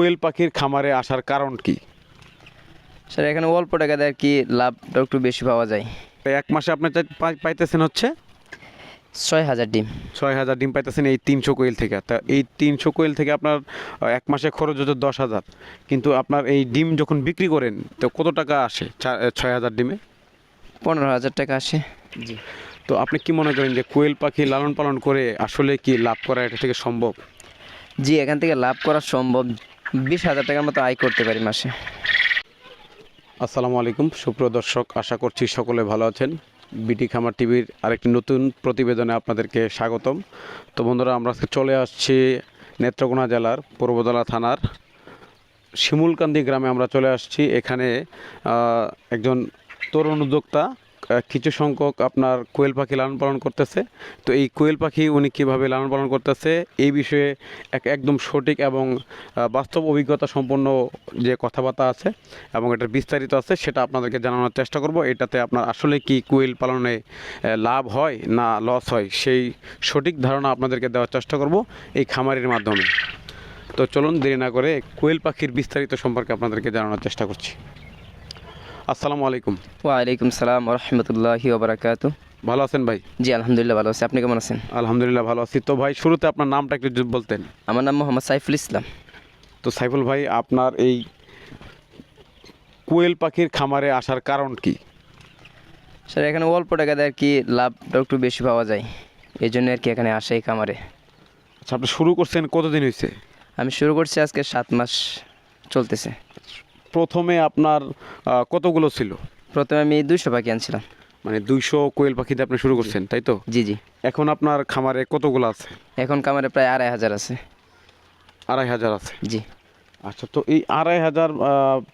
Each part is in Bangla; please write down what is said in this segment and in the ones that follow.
কোয়েল পাখির খামারে আসার কারণ কি? স্যার এখানে অল্প টাকাতে আর কি লাভটা একটু বেশি পাওয়া যায়। এক মাসে আপনি পাইতেছেন হচ্ছে? ছয় হাজার ডিম। ছয় হাজার ডিম পাইতেছেন এই তিনশো কোয়েল থেকে। তা এই তিনশো কোয়েল থেকে আপনার এক মাসে খরচ হচ্ছে দশ হাজার। কিন্তু আপনার এই ডিম যখন বিক্রি করেন তো কত টাকা আসে ছয় হাজার ডিমে? পনেরো হাজার টাকা আসে। জি। তো আপনি কি মনে করেন যে কোয়েল পাখি লালন পালন করে আসলে কি লাভ করা এটা থেকে সম্ভব? জি এখান থেকে লাভ করা সম্ভব। বিশ হাজার টাকার মতো আয় করতে পারি মাসে। আসসালামু আলাইকুম, সুপ্রিয় দর্শক, আশা করছি সকলে ভালো আছেন। বিটি খামার টিভির আরেকটি নতুন প্রতিবেদনে আপনাদেরকে স্বাগতম। তো বন্ধুরা, আমরা আজকে চলে আসছি নেত্রকোনা জেলার পূর্বদলা থানার শিমুলকান্দি গ্রামে আমরা চলে আসছি। এখানে একজন তরুণ উদ্যোক্তা কিছু সংখ্যক আপনার কোয়েল পাখি লালন পালন করতেছে। তো এই কোয়েল পাখি উনি কীভাবে লালন পালন করতেছে, এই বিষয়ে এক একদম সঠিক এবং বাস্তব অভিজ্ঞতা সম্পন্ন যে কথাবার্তা আছে এবং এটার বিস্তারিত আছে, সেটা আপনাদেরকে জানানোর চেষ্টা করব। এটাতে আপনার আসলে কি কোয়েল পালনে লাভ হয় না লস হয়, সেই সঠিক ধারণা আপনাদেরকে দেওয়ার চেষ্টা করব এই খামারের মাধ্যমে। তো চলুন দেরি না করে কোয়েল পাখির বিস্তারিত সম্পর্কে আপনাদেরকে জানানোর চেষ্টা করছি। আসসালামু আলাইকুম। ওয়ালাইকুম সালাম রহমতুল্লাহি ওবরাকাতু। ভালো আছেন ভাই? জি আলহামদুলিল্লাহ ভালো আছি। আপনি কেমন আছেন? আলহামদুলিল্লাহ ভালো আছি। তো ভাই শুরুতে আপনার নামটা একটু বলতেন। আমার নাম মোহাম্মদ সাইফুল ইসলাম। তো সাইফুল ভাই আপনার এই কোয়েল পাখির খামারে আসার কারণ কি? স্যার এখানে অল্প টাকাতে আর কি লাভটা একটু বেশি পাওয়া যায়। এই জন্য আর কি এখানে আসে এই খামারে। আচ্ছা আপনি শুরু করছেন কতদিন হয়েছে আমি শুরু করছি আজকে সাত মাস চলতেছে। প্রথমে আপনার কতগুলো ছিল? প্রথমে আমি দুইশো পাখি আনছিলাম। মানে দুইশো কোয়েল পাখিতে আপনি শুরু করছেন তাই তো? জি জি। এখন আপনার খামারে কতগুলো আছে? এখন খামারে প্রায় আড়াই হাজার আছে। আড়াই হাজার আছে? জি। আচ্ছা তো এই আড়াই হাজার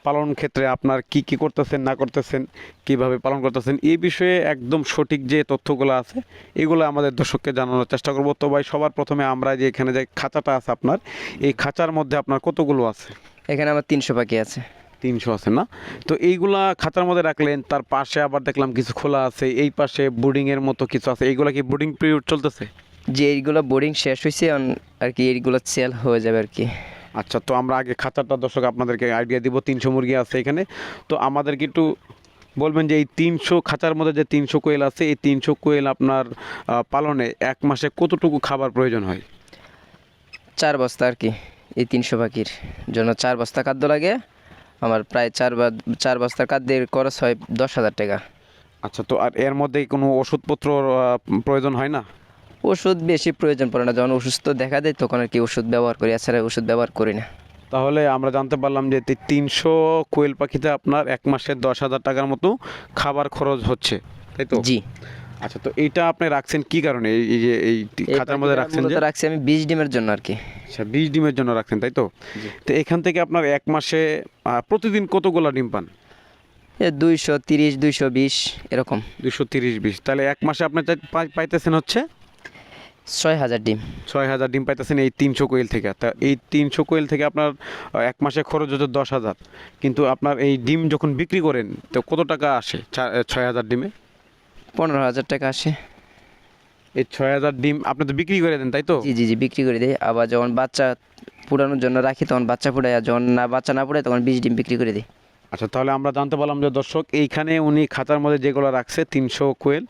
পালন ক্ষেত্রে আপনার কি কি করতেছেন না করতেছেন কীভাবে পালন করতেছেন এই বিষয়ে একদম সঠিক যে তথ্যগুলো আছে এগুলো আমাদের দর্শককে জানানোর চেষ্টা করব। তো ভাই সবার প্রথমে আমরা যে এখানে যে খাঁচাটা আছে আপনার এই খাঁচার মধ্যে আপনার কতগুলো আছে? এখানে আমার তিনশো পাখি আছে। তিনশো আছে না? তো এইগুলা খাতার মধ্যে রাখলেন তার পাশে আবার দেখলাম কিছু খোলা আছে এই পাশে বোর্ডিংয়ের মতো কিছু আছে এইগুলা কি বোর্ডিং পিরিয়ড চলতেছে? যে এইগুলো বোর্ডিং শেষ হয়েছে আর কি এইগুলো সেল হয়ে যাবে আর কি। আচ্ছা তো আমরা আগে খাঁচাটা দর্শক আপনাদেরকে আইডিয়া দিব তিনশো মুরগি আছে এখানে। তো আমাদেরকে একটু বলবেন যে এই তিনশো খাঁচার মধ্যে যে তিনশো কোয়েল আছে এই তিনশো কোয়েল আপনার পালনে এক মাসে কতটুকু খাবার প্রয়োজন হয়? চার বস্তা আর কি এই তিনশো পাখির জন্য চার বস্তা খাদ্য লাগে। আমার প্রায় চার বা চার বস্তার খাদ্যের খরচ হয় দশ হাজার টাকা। আচ্ছা তো আর এর মধ্যে কোনো ওষুধপত্র প্রয়োজন হয় না? ওষুধ বেশি প্রয়োজন পড়ে না যখন অসুস্থ দেখা দেয় তখন আর কি ওষুধ ব্যবহার করি এছাড়া ওষুধ ব্যবহার করি না। তাহলে আমরা জানতে পারলাম যে তিনশো কোয়েল পাখিতে আপনার এক মাসে দশ হাজার টাকার মতো খাবার খরচ হচ্ছে তাই তো? জি। আচ্ছা তো এইটা আপনি রাখছেন কি কারণে? এই যে এই খাঁচার মধ্যে রাখছেন যে রাখছি আমি বিশ ডিমের জন্য আর কি। আচ্ছা বিশ ডিমের জন্য রাখছেন তাই তো? তো এখান থেকে আপনার এক মাসে প্রতিদিন কতগুলো ডিম পান? এ দুইশো তিরিশ দুইশো বিশ এরকম। দুশো তিরিশ বিশ। তাহলে এক মাসে আপনি পাইতেছেন হচ্ছে? ছয় হাজার ডিম। ছয় হাজার ডিম পাইতেছেন এই তিনশো কোয়েল থেকে। তা এই তিনশো কোয়েল থেকে আপনার এক মাসে খরচ হচ্ছে দশ হাজার। কিন্তু আপনার এই ডিম যখন বিক্রি করেন তো কত টাকা আসে ছয় হাজার ডিমে? পনেরো হাজার টাকা আসে। এই ছয় হাজার ডিম আপনি তো বিক্রি করে দেন তাই তো? জি জি জি বিক্রি করে দিই। আবার যখন বাচ্চা পুরানোর জন্য রাখি তখন বাচ্চা ফুটাই আর যখন না বাচ্চা না ফুটায় তখন বিশ ডিম বিক্রি করে দিই। আচ্ছা তাহলে আমরা জানতে পারলাম যে দর্শক এইখানে উনি খাতার মধ্যে যেগুলো রাখছে তিনশো কোয়েল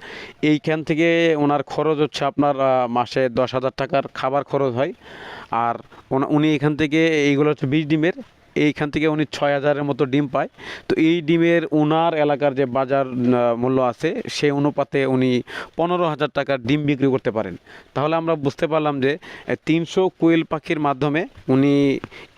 এইখান থেকে ওনার খরচ হচ্ছে আপনার মাসে দশ হাজার টাকার খাবার খরচ হয়। আর উনি এখান থেকে এইগুলো হচ্ছে বিশ ডিমের এইখান থেকে উনি ছয় হাজারের মতো ডিম পায়। তো এই ডিমের ওনার এলাকার যে বাজার মূল্য আছে সেই অনুপাতে উনি পনেরো হাজার টাকার ডিম বিক্রি করতে পারেন। তাহলে আমরা বুঝতে পারলাম যে তিনশো কোয়েল পাখির মাধ্যমে উনি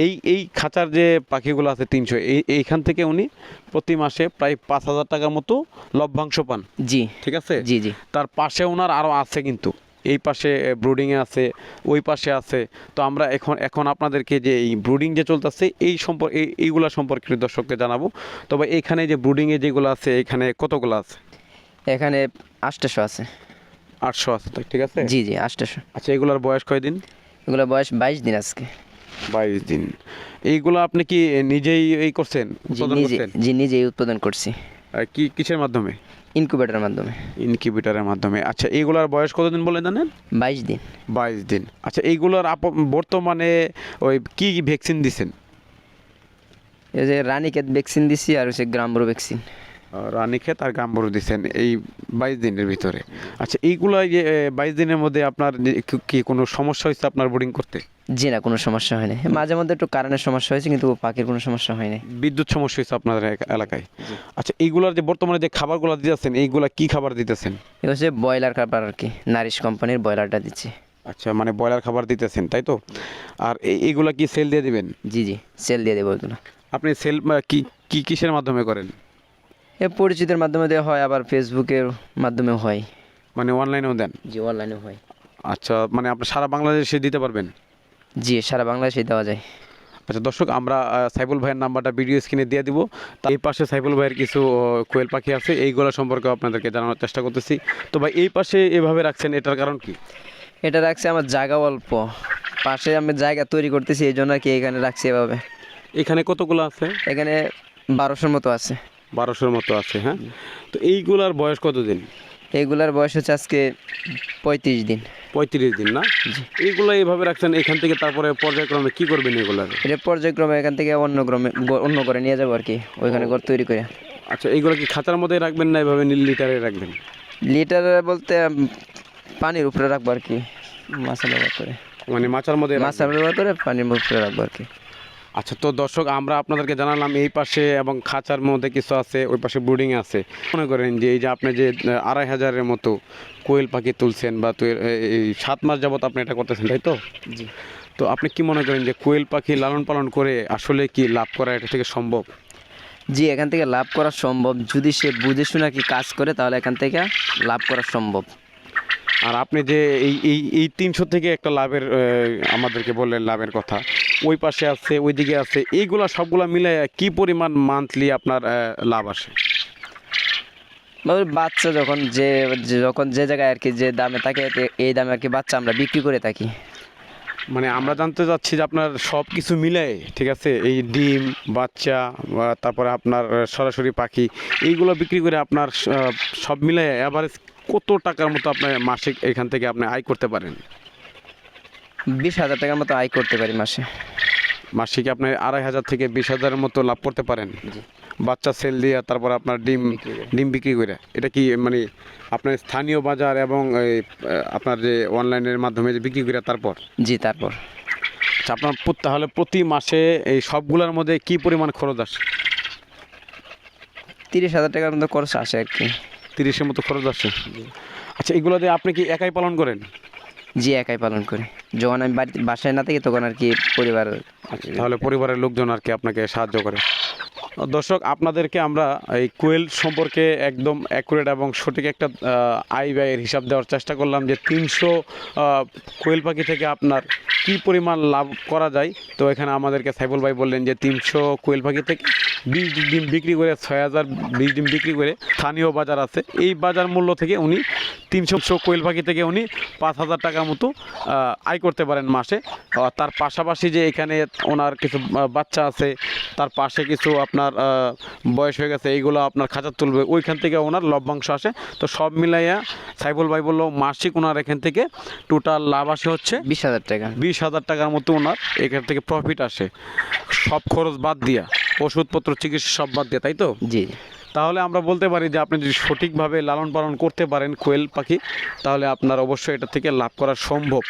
এই এই খাঁচার যে পাখিগুলো আছে তিনশো এই এইখান থেকে উনি প্রতি মাসে প্রায় পাঁচ হাজার টাকার মতো লভ্যাংশ পান। জি। ঠিক আছে? জি জি। তার পাশে ওনার আরও আছে কিন্তু। এই পাশে ব্রুডিংয়ে আছে ওই পাশে আছে। তো আমরা এখন এখন আপনাদেরকে যে এই ব্রুডিং যে চলতেছে এই সম্পর্কে এই এইগুলা সম্পর্কে দর্শককে জানাব। তবে এখানে যে ব্রুডিংয়ে যেগুলো আছে এখানে কতগুলো আছে? এখানে আটটাশো আছে। আটশো আছে ঠিক আছে? জি জি আটটাশো আচ্ছা এগুলোর বয়স কয়দিন এগুলো বয়স বাইশ দিন আজকে। বাইশ দিন। এইগুলো আপনি কি নিজেই এই করছেন? জি নিজে জি নিজেই উৎপাদন করছি। কি কিসের মাধ্যমে? ইনকিউবেটারের মাধ্যমে। ইনকিউবেটারের মাধ্যমে। আচ্ছা এইগুলোর বয়স কতদিন বলে জানেন বাইশ দিন। বাইশ দিন। আচ্ছা এইগুলোর বর্তমানে ওই কি ভ্যাকসিন দিছেন? এই যে রানিকেত ভ্যাকসিন দিছি আর হচ্ছে গ্রামরো ভ্যাকসিন। রানীক্ষেত আর গাম্বরু দিচ্ছেন এই বাইশ দিনের ভিতরে। আচ্ছা এইগুলো যে বাইশ দিনের মধ্যে আপনার কি- কোনো সমস্যা হয়েছে আপনার বোর্ডিং করতে? জি না কোনো সমস্যা হয়নি। মাঝে মধ্যে একটু কারেন্টের সমস্যা হয়েছে কিন্তু পাখির কোনো সমস্যা হয়নি। বিদ্যুৎ সমস্যা হয়েছে আপনাদের এলাকায়? আচ্ছা এইগুলার যে বর্তমানে যে খাবারগুলো দিতেছেন এইগুলা কি খাবার দিতেছেন? এটা হচ্ছে ব্রয়লার খাবার আর কি নারিশ কোম্পানির ব্রয়লারটা দিচ্ছি। আচ্ছা মানে ব্রয়লার খাবার দিতেছেন তাই তো? আর এই- এইগুলা কি সেল দিয়ে দিবেন? জি জি সেল দিয়ে দেবো ওইগুলো আপনি সেল কি কি কিসের মাধ্যমে করেন? পরিচিতের মাধ্যমে দেওয়া হয় আবার ফেসবুকের মাধ্যমেও হয়। মানে অনলাইনেও দেন? জি অনলাইনেও হয়। আচ্ছা মানে আপনি সারা বাংলাদেশে দিতে পারবেন? জি সারা বাংলাদেশে দেওয়া যায়। আচ্ছা দর্শক আমরা সাইফুল ভাইয়ের নাম্বারটা ভিডিও স্ক্রিনে দিয়ে দিব। এই পাশে সাইফুল ভাইয়ের কিছু কোয়েল পাখি আছে এইগুলো সম্পর্কে আপনাদেরকে জানানোর চেষ্টা করতেছি। তো ভাই এই পাশে এভাবে রাখছেন এটার কারণ কি? এটা রাখছে আমার জায়গা অল্প। পাশে আমি জায়গা তৈরি করতেছি এই জন্য আর কি এখানে রাখছি এভাবে। এখানে কতগুলো আছে? এখানে বারোশোর মতো আছে। বারোশোর মতো আছে হ্যাঁ? তো এইগুলার বয়স কতদিন? এইগুলার বয়স হচ্ছে আজকে পঁয়ত্রিশ দিন। পঁয়ত্রিশ দিন না? এইগুলো এইভাবে রাখছেন এখান থেকে তারপরে পর্যায়ক্রমে কি করবেন এগুলার এটা পর্যায়ক্রমে এখান থেকে অন্য ক্রমে অন্য করে নিয়ে যাব আর কি ওইখানে ঘর তৈরি করে। আচ্ছা এইগুলো কি খাঁচার মধ্যে রাখবেন না এভাবে লিটারে রাখবেন? লিটার বলতে পানির উপরে রাখব আর কি মাছা ব্যবহার করে। মানে মাচার মধ্যে রাখবেন। মাছা ব্যবহার করে পানির উপরে রাখব আর কি আচ্ছা তো দর্শক আমরা আপনাদেরকে জানালাম এই পাশে এবং খাঁচার মধ্যে কিছু আছে ওই পাশে বোর্ডিং আছে। মনে করেন যে এই যে আপনি যে আড়াই হাজারের মতো কোয়েল পাখি তুলছেন বা তো এই সাত মাস যাবত আপনি এটা করতেছেন তাই তো? জি। তো আপনি কি মনে করেন যে কোয়েল পাখি লালন পালন করে আসলে কি লাভ করা এটা থেকে সম্ভব? জি এখান থেকে লাভ করা সম্ভব। যদি সে বুঝে শুনে কি কাজ করে তাহলে এখান থেকে লাভ করা সম্ভব। আর আপনি যে এই এই এই তিনশো থেকে একটা লাভের আমাদেরকে বললেন লাভের কথা ওই পাশে আছে ওইদিকে আছে এইগুলা সবগুলা মিলে কি পরিমাণ মান্থলি আপনার লাভ আসে? মানে বাচ্চা যখন যে যে- যখন যে জায়গায় আর কি যে দামে থাকে এই দামে আর কি বাচ্চা আমরা বিক্রি করে থাকি। মানে আমরা জানতে চাচ্ছি যে আপনার সব কিছু মিলে ঠিক আছে এই ডিম বাচ্চা তারপরে আপনার সরাসরি পাখি এইগুলো বিক্রি করে আপনার সব মিলে অ্যাভারেজ কত টাকার মতো আপনার মাসিক এখান থেকে আপনি আয় করতে পারেন? বিশ হাজার টাকার মতো আয় করতে পারি মাসে। মাসিক আপনি আড়াই হাজার থেকে বিশ হাজারের মতো লাভ করতে পারেন। বাচ্চা সেল দিয়ে তারপর আপনার ডিম ডিম বিক্রি করে। এটা কি মানে আপনার স্থানীয় বাজার এবং আপনার যে অনলাইনের মাধ্যমে যে বিক্রি করে তারপর? জি তারপর। আচ্ছা আপনার তাহলে প্রতি মাসে এই সবগুলোর মধ্যে কি পরিমাণ খরচ আসে? তিরিশ হাজার টাকার মতো খরচ আসে আর কি। তিরিশের মতো খরচ আসছে আচ্ছা এগুলো দিয়ে আপনি কি একাই পালন করেন? জি একাই পালন করি। যখন আমি বাড়িতে বাসায় না থাকি তখন আর কি পরিবার তাহলে পরিবারের লোকজন আর কি আপনাকে সাহায্য করে। দর্শক, আপনাদেরকে আমরা এই কোয়েল সম্পর্কে একদম অ্যাকুরেট এবং সঠিক একটা আয় ব্যয়ের হিসাব দেওয়ার চেষ্টা করলাম যে তিনশো কোয়েল পাখি থেকে আপনার কি পরিমাণ লাভ করা যায়। তো এখানে আমাদেরকে সাইফুল ভাই বললেন যে তিনশো কোয়েল পাখি থেকে বিশ ডিম বিক্রি করে ছয় হাজার বিশ ডিম বিক্রি করে স্থানীয় বাজার আছে। এই বাজার মূল্য থেকে উনি তিনশো কোয়েল পাখি থেকে উনি পাঁচ হাজার টাকা মতো আয় করতে পারেন মাসে। তার পাশাপাশি যে এখানে ওনার কিছু বাচ্চা আছে তার পাশে কিছু আপনার বয়স হয়ে গেছে এইগুলো আপনার খাঁচা তুলবে ওইখান থেকে ওনার লভ্যাংশ আসে। তো সব মিলাইয়া সাইফুল ভাই বলল মাসিক ওনার এখান থেকে টোটাল লাভ আসে হচ্ছে বিশ হাজার টাকা। বিশ হাজার টাকার মতো ওনার এখান থেকে প্রফিট আসে। সব খরচ বাদ দিয়া ওষুধপত্র চিকিৎসা সব বাদ দিয়া তাই তো? জি। তাহলে আমরা বলতে পারি যে আপনি যদি সঠিকভাবে লালন পালন করতে পারেন কোয়েল পাখি, তাহলে আপনার অবশ্যই এটা থেকে লাভ করা সম্ভব।